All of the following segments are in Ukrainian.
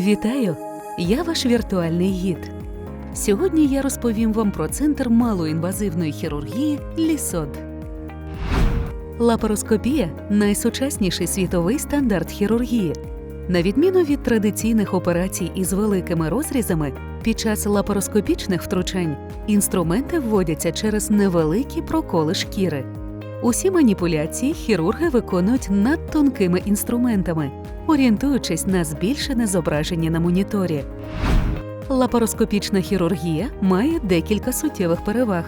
Вітаю! Я ваш віртуальний гід. Сьогодні я розповім вам про центр малоінвазивної хірургії Лісод. Лапароскопія найсучасніший світовий стандарт хірургії. На відміну від традиційних операцій із великими розрізами, під час лапароскопічних втручань інструменти вводяться через невеликі проколи шкіри. Усі маніпуляції хірурги виконують над тонкими інструментами, орієнтуючись на збільшене зображення на моніторі. Лапароскопічна хірургія має декілька суттєвих переваг.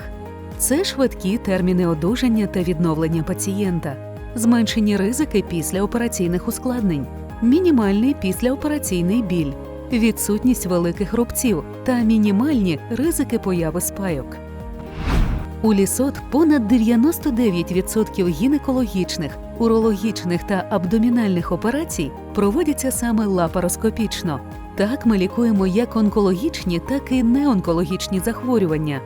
Це швидкі терміни одужання та відновлення пацієнта, зменшені ризики післяопераційних ускладнень, мінімальний післяопераційний біль, відсутність великих рубців та мінімальні ризики появи спайок. У лісот понад 99% гінекологічних, урологічних та абдомінальних операцій проводяться саме лапароскопічно. Так ми лікуємо як онкологічні, так і неонкологічні захворювання.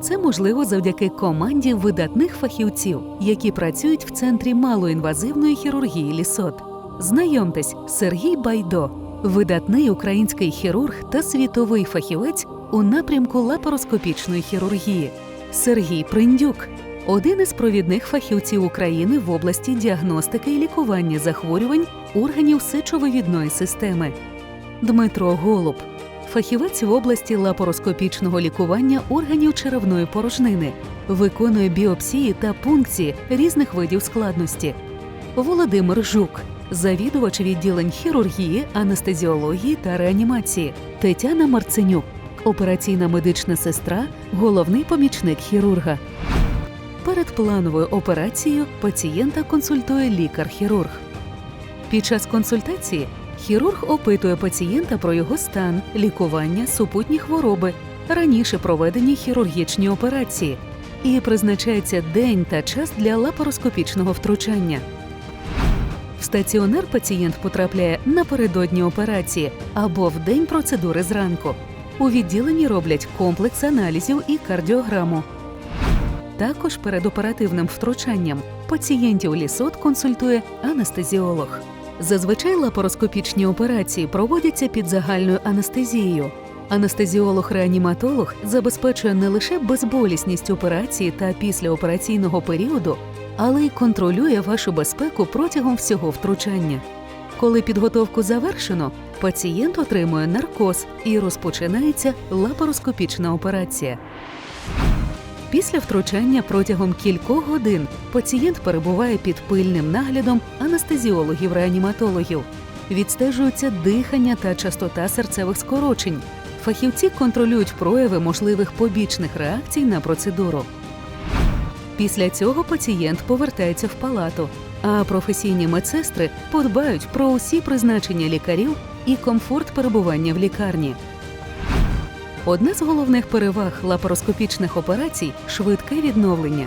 Це можливо завдяки команді видатних фахівців, які працюють в центрі малоінвазивної хірургії лісот. Знайомтесь, Сергій Байдо, видатний український хірург та світовий фахівець у напрямку лапароскопічної хірургії. Сергій Приндюк один із провідних фахівців України в області діагностики і лікування захворювань органів сечовивідної системи. Дмитро Голуб фахівець в області лапароскопічного лікування органів черевної порожнини, виконує біопсії та пункції різних видів складності. Володимир Жук, завідувач відділень хірургії, анестезіології та реанімації. Тетяна Марценюк, операційна медична сестра, головний помічник хірурга. Перед плановою операцією пацієнта консультує лікар-хірург. Під час консультації хірург опитує пацієнта про його стан, лікування, супутні хвороби, раніше проведені хірургічні операції і призначається день та час для лапароскопічного втручання. В стаціонар пацієнт потрапляє напередодні операції або в день процедури зранку. У відділенні роблять комплекс аналізів і кардіограму. Також перед оперативним втручанням пацієнтів лісот консультує анестезіолог. Зазвичай лапароскопічні операції проводяться під загальною анестезією. Анестезіолог-реаніматолог забезпечує не лише безболісність операції та післяопераційного періоду, але й контролює вашу безпеку протягом всього втручання. Коли підготовку завершено, пацієнт отримує наркоз і розпочинається лапароскопічна операція. Після втручання протягом кількох годин пацієнт перебуває під пильним наглядом анестезіологів-реаніматологів. Відстежуються дихання та частота серцевих скорочень. Фахівці контролюють прояви можливих побічних реакцій на процедуру. Після цього пацієнт повертається в палату, а професійні медсестри подбають про усі призначення лікарів і комфорт перебування в лікарні. Одна з головних переваг лапароскопічних операцій швидке відновлення.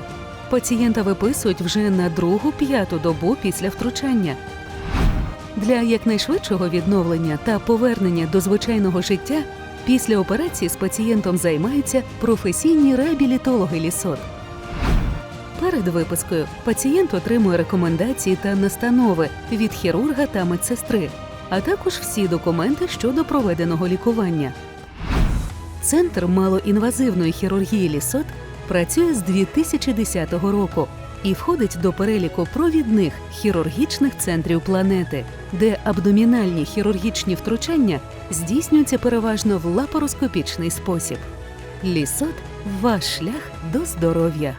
Пацієнта виписують вже на другу п'яту добу після втручання. Для якнайшвидшого відновлення та повернення до звичайного життя після операції з пацієнтом займаються професійні реабілітологи лісот. Перед випискою пацієнт отримує рекомендації та настанови від хірурга та медсестри, а також всі документи щодо проведеного лікування. Центр малоінвазивної хірургії лісот працює з 2010 року і входить до переліку провідних хірургічних центрів планети, де абдомінальні хірургічні втручання здійснюються переважно в лапароскопічний спосіб. Лісот ваш шлях до здоров'я.